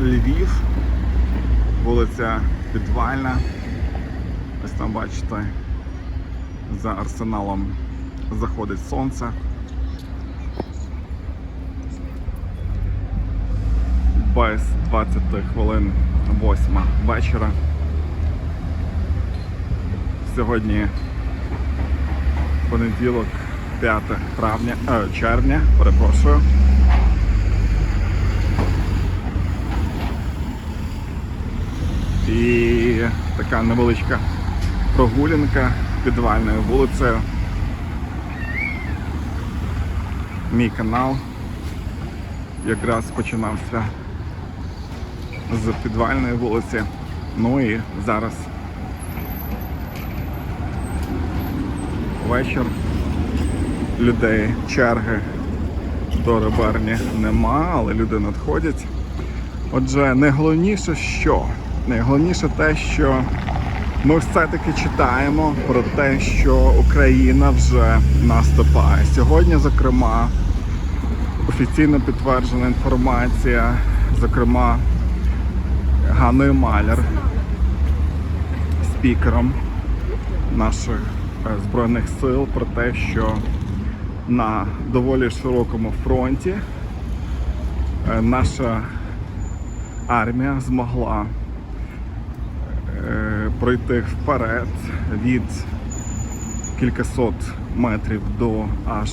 Львів, вулиця Підвальна. Ось там бачите, за арсеналом заходить сонце. Без 20 хвилин 8 вечора. Сьогодні понеділок, 5 травня, е, червня, перепрошую. І така невеличка прогулянка підвальною вулицею. Мій канал якраз починався з підвальної вулиці. Ну і зараз вечір. Людей черги до реберні нема, але люди надходять. Отже, найголовніше що? Найголовніше те, що ми все-таки читаємо про те, що Україна вже наступає. Сьогодні, зокрема, офіційно підтверджена інформація, зокрема, Ганною Маляр, спікером наших е, Збройних сил, про те, що на доволі широкому фронті е, наша армія змогла пройти вперед від кількасот метрів до аж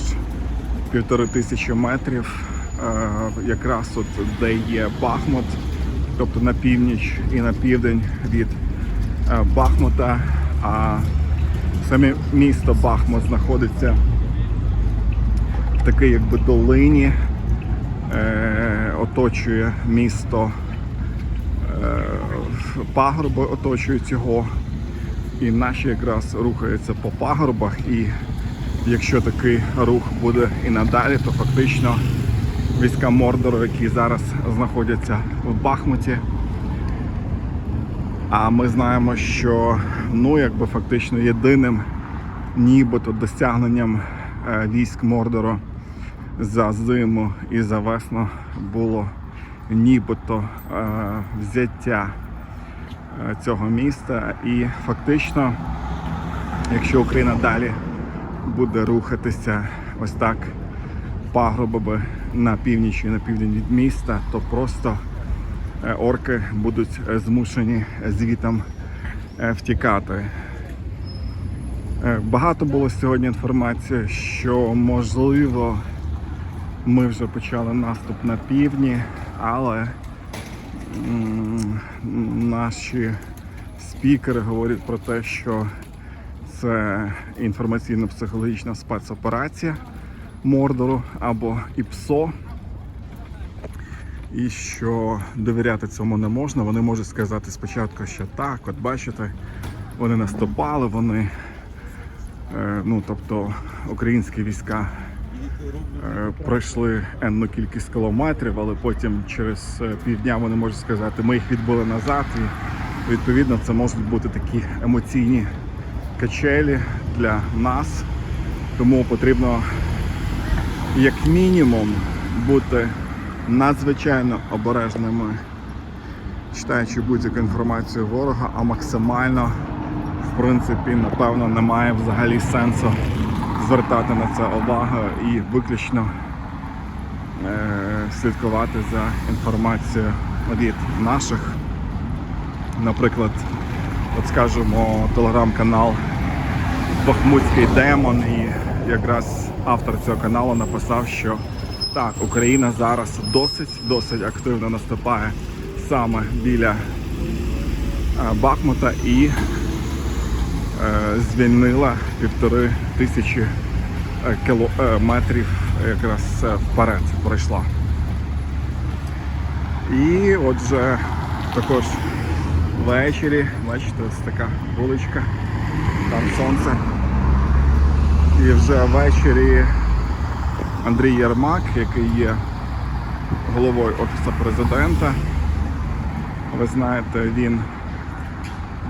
півтори тисячі метрів, е, якраз от де є Бахмут, тобто на північ і на південь від е, Бахмута. А саме місто Бахмут знаходиться в такій якби долині, е, оточує місто е, пагорби оточують його, і наші якраз рухаються по пагорбах. І якщо такий рух буде і надалі, то фактично війська Мордору, які зараз знаходяться в Бахмуті. А ми знаємо, що ну якби фактично єдиним нібито досягненням е, військ Мордору за зиму і за весну було нібито е, взяття цього міста. І фактично, якщо Україна далі буде рухатися ось так пагорбами на північ і на південь від міста, то просто е, орки будуть змушені звітом е, втікати. Е, Багато було сьогодні інформації, що можливо ми вже почали наступ на півдні, але наші спікери говорять про те, що це інформаційно-психологічна спецоперація Мордору або ІПСО. І що довіряти цьому не можна. Вони можуть сказати спочатку, що так, от бачите, вони наступали, вони, е, ну тобто українські війська пройшли енну кількість кілометрів, але потім через е, півдня вони можуть сказати, ми їх відбили назад. І відповідно це можуть бути такі емоційні качелі для нас. Тому потрібно як мінімум бути надзвичайно обережними, читаючи будь-яку інформацію ворога, а максимально, в принципі, напевно, немає взагалі сенсу звертати на це увагу і виключно е, слідкувати за інформацією від наших, наприклад, от скажімо, телеграм-канал Бахмутський демон, і якраз автор цього каналу написав, що так, Україна зараз досить досить активно наступає саме біля е, Бахмута і е, звільнила півтори тисячі е, кіло, е, якраз е, вперед пройшла. І отже, також ввечері, бачите, ось така вуличка, там сонце. І вже ввечері Андрій Єрмак, який є головою Офісу президента. Ви знаєте, він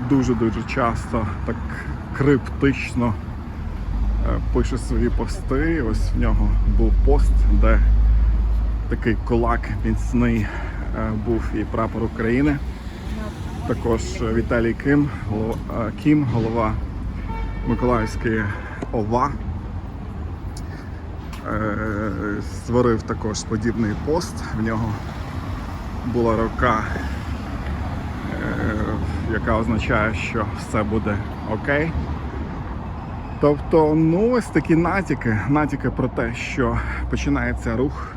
дуже-дуже часто так криптично пише свої пости. Ось в нього був пост, де такий кулак міцний е, був і прапор України. Також Віталій Ким, е, Кім, голова Миколаївської ОВА. Е, Створив також подібний пост. В нього була рука, яка означає, що все буде окей. Тобто, ну ось такі натяки, натяки про те, що починається рух.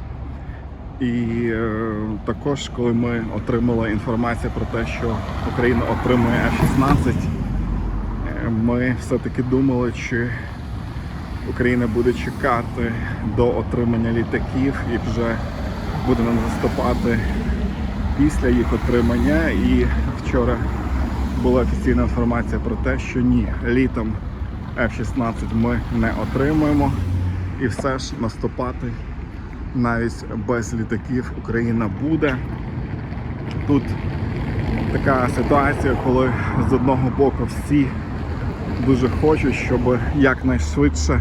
І е, також, коли ми отримали інформацію про те, що Україна отримує F-16, е, ми все-таки думали, чи Україна буде чекати до отримання літаків і вже буде нам наступати після їх отримання. І вчора була офіційна інформація про те, що ні, літом F-16 ми не отримуємо. І все ж наступати навіть без літаків Україна буде. Тут така ситуація, коли з одного боку всі дуже хочуть, щоб якнайшвидше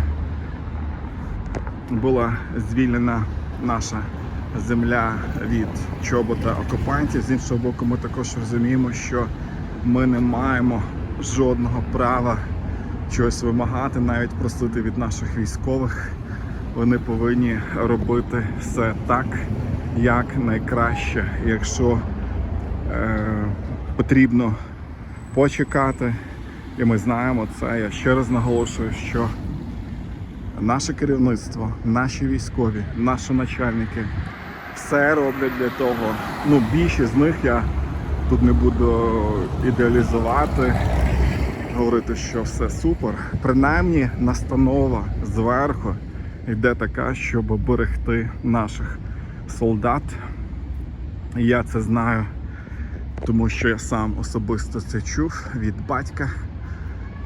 була звільнена наша земля від чобота окупантів. З іншого боку, ми також розуміємо, що ми не маємо жодного права щось вимагати, навіть просити від наших військових. Вони повинні робити все так, як найкраще. Якщо е, потрібно почекати, і ми знаємо це. Я ще раз наголошую, що наше керівництво, наші військові, наші начальники все роблять для того. Ну, більшість з них я тут не буду ідеалізувати, говорити, що все супер. Принаймні, настанова зверху йде така, щоб берегти наших солдат. Я це знаю, тому що я сам особисто це чув від батька,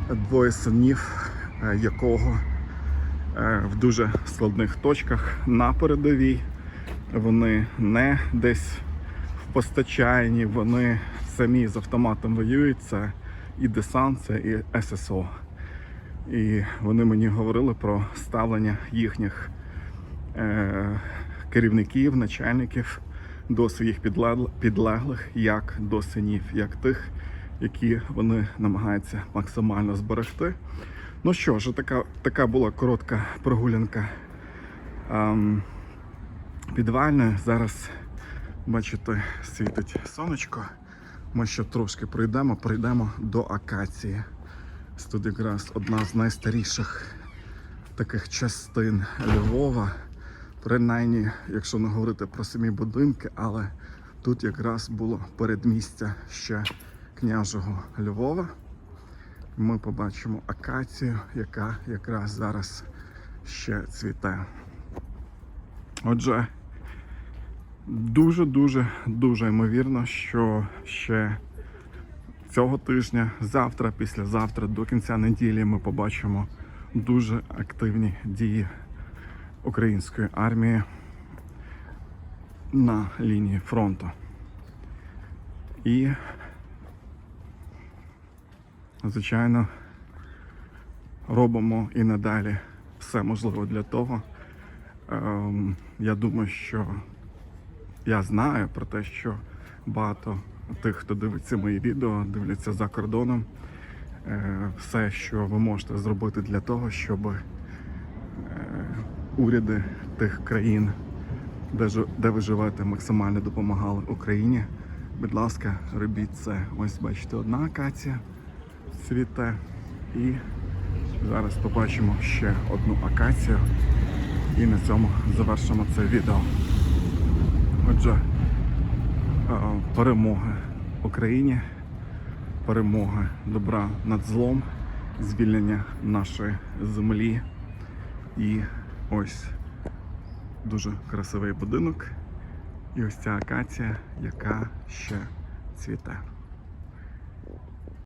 двоє синів, е, якого е, в дуже складних точках на передовій. Вони не десь в постачанні, вони самі з автоматом воюють. Це і десант, це і ССО. І вони мені говорили про ставлення їхніх е, керівників, начальників до своїх підлеглих, як до синів, як тих, які вони намагаються максимально зберегти. Ну що ж, така, така була коротка прогулянка ем, підвальною. Зараз, бачите, світить сонечко. Ми ще трошки пройдемо, прийдемо до акації. Ось Тут якраз одна з найстаріших таких частин Львова. Принаймні, якщо не говорити про самі будинки, але тут якраз було передмістя ще княжого Львова. Ми побачимо акацію, яка якраз зараз ще цвіте. Отже, дуже-дуже дуже ймовірно, що ще цього тижня, завтра, післязавтра, до кінця неділі ми побачимо дуже активні дії української армії на лінії фронту. І, звичайно, робимо і надалі все можливе для того. Ем, я думаю, що я знаю про те, що багато тих, хто дивиться мої відео, дивляться за кордоном. Е, Все, що ви можете зробити для того, щоб е, уряди тих країн, де, ви живете, максимально допомагали Україні. Будь ласка, робіть це. Ось бачите, одна акація цвіте. І зараз побачимо ще одну акацію. І на цьому завершимо це відео. Отже, перемога перемоги Україні, перемога добра над злом, звільнення нашої землі. І ось дуже красивий будинок. І ось ця акація, яка ще цвіте.